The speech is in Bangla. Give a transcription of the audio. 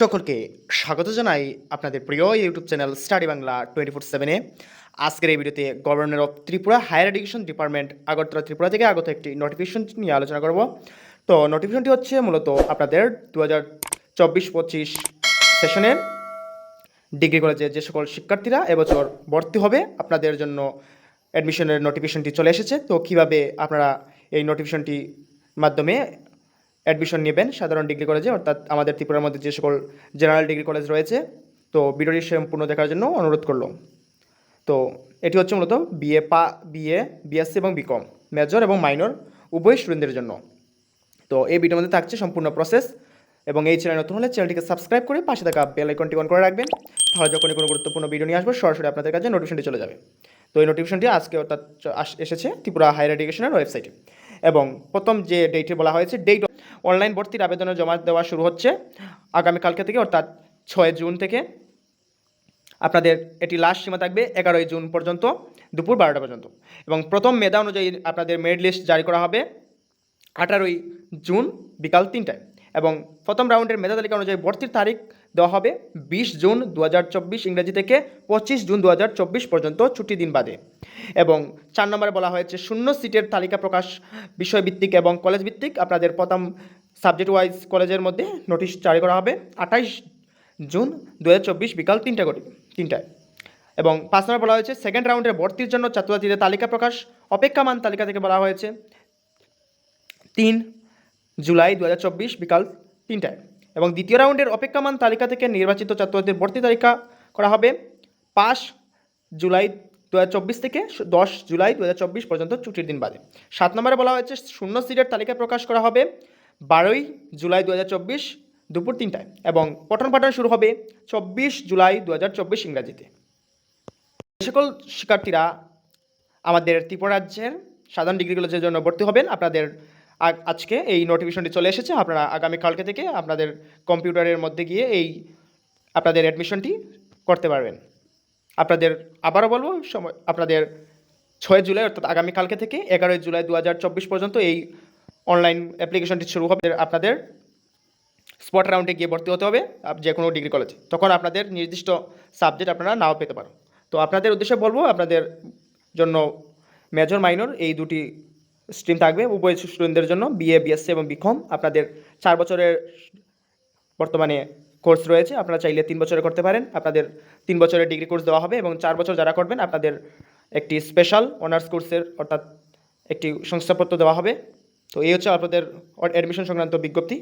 সকলকে স্বাগত জানাই আপনাদের প্রিয় YouTube channel study Bangla twenty four সেভেনে আজকের এই ভিডিওতে governor of Tripura higher education department Agartala Tripura থেকে আগত একটি নোটিফিকেশন নিয়ে আলোচনা করব। তো নোটিফিকেশনটি হচ্ছে মূলত আপনাদের দু হাজার চব্বিশ পঁচিশ সেশনের ডিগ্রি কলেজে যে সকল শিক্ষার্থীরা এবছর ভর্তি হবে, আপনাদের জন্য অ্যাডমিশনের নোটিফিকেশনটি চলে এসেছে। তো কীভাবে আপনারা এই নোটিফিকেশনটি মাধ্যমে অ্যাডমিশন নেবেন সাধারণ ডিগ্রি কলেজে অর্থাৎ আমাদের ত্রিপুরার মধ্যে যে সকল জেনারেল ডিগ্রি কলেজ রয়েছে, তো ভিডিওটি সম্পূর্ণ দেখার জন্য অনুরোধ করল। তো এটি হচ্ছে মূলত বিএ পা বিএ বিএসসি এবং বিকম মেজর এবং মাইনর উভয় স্টুডেন্টদের জন্য। তো এই ভিডিওর মধ্যে থাকছে সম্পূর্ণ প্রসেস এবং এই চ্যানেল নতুন হলে চ্যানেলটিকে সাবস্ক্রাইব করে পাশে থাকা বেল আইকনটি অন করে রাখবেন, তাহলে যখনই কোনো গুরুত্বপূর্ণ ভিডিও নিয়ে আসব, সরাসরি আপনাদের কাছে নোটিফিকেশনটি চলে যাবে। তো এই নোটিফিকেশনটি আজকে অর্থাৎ এসেছে ত্রিপুরা হায়ার এডুকেশনের ওয়েবসাইটে এবং প্রথম যে ডেটে বলা হয়েছে ডেট অনলাইন ভর্তির আবেদনের জমা দেওয়া শুরু হচ্ছে আগামীকালকে থেকে, অর্থাৎ ছয় জুন থেকে। আপনাদের এটি লাস্ট সীমা থাকবে এগারোই জুন পর্যন্ত, দুপুর বারোটা পর্যন্ত। এবং প্রথম মেধা অনুযায়ী আপনাদের মেরিট লিস্ট জারি করা হবে আঠারোই জুন বিকাল তিনটায়। এবং প্রথম রাউন্ডের মেধা তালিকা অনুযায়ী ভর্তির তারিখ দেওয়া হবে বিশ জুন দু হাজার চব্বিশ ইংরেজি থেকে পঁচিশ জুন দু হাজার চব্বিশ পর্যন্ত ছুটি দিন বাদে। এবং চার নম্বরে বলা হয়েছে শূন্য সিটের তালিকা প্রকাশ বিষয়ভিত্তিক এবং কলেজ ভিত্তিক আপনাদের প্রথম সাবজেক্ট ওয়াইজ কলেজের মধ্যে নোটিশ জারি করা হবে আঠাইশ জুন দু হাজার চব্বিশ বিকাল তিনটা কোটি তিনটায়। এবং পাঁচ নম্বর বলা হয়েছে সেকেন্ড রাউন্ডের ভর্তির জন্য ছাত্রছাত্রীদের তালিকা প্রকাশ। অপেক্ষামান তালিকা থেকে বলা হয়েছে তিন জুলাই দু হাজার চব্বিশ বিকাল তিনটায়। এবং দ্বিতীয় রাউন্ডের অপেক্ষামান তালিকা থেকে নির্বাচিত ছাত্রছাত্রীদের ভর্তি তালিকা করা হবে পাঁচ জুলাই দু হাজার চব্বিশ থেকে দশ জুলাই দু হাজার চব্বিশ পর্যন্ত ছুটির দিন বাদে। সাত নম্বরে বলা হয়েছে, শূন্য সিটের তালিকা প্রকাশ করা হবে বারোই জুলাই দু হাজার চব্বিশ দুপুর তিনটায় এবং পঠন পাঠন শুরু হবে চব্বিশ জুলাই দু হাজার চব্বিশ ইংরাজিতে। সকল শিক্ষার্থীরা আমাদের ত্রিপুরা রাজ্যের সাধারণ ডিগ্রি কলেজের জন্য ভর্তি হবেন, আপনাদের আজকে এই নোটিফিকেশনটি চলে এসেছে। আপনারা আগামীকালকে থেকে আপনাদের কম্পিউটারের মধ্যে গিয়ে এই আপনাদের অ্যাডমিশনটি করতে পারবেন। আপনাদের, আবারও বলব, সময়, আপনাদের ছয় জুলাই, অর্থাৎ আগামীকালকে থেকে এগারোই জুলাই দু হাজার চব্বিশ পর্যন্ত এই অনলাইন অ্যাপ্লিকেশনটি শুরু হবে। আপনাদের স্পট রাউন্ডে গিয়ে ভর্তি হতে হবে যে কোনো ডিগ্রি কলেজে তখন আপনাদের নির্দিষ্ট সাবজেক্ট আপনারা নাও পেতে পারো। তো আপনাদের উদ্দেশ্যে বলব, আপনাদের জন্য মেজর মাইনর এই দুটি স্ট্রিম থাকবে উভয় স্টুডেন্টদের জন্য বিএ বিএসসি এবং বিকম আপনাদের চার বছরের বর্তমানে কোর্স রয়েছে, আপনারা চাইলে তিন বছরে করতে পারেন। আপনাদের তিন বছরের ডিগ্রি কোর্স দেওয়া হবে এবং চার বছর যারা করবেন, আপনাদের একটি স্পেশাল অনার্স কোর্সের অর্থাৎ একটি শংসাপত্র দেওয়া হবে। তো এই হচ্ছে আপনাদের অ্যাডমিশন সংক্রান্ত বিজ্ঞপ্তি।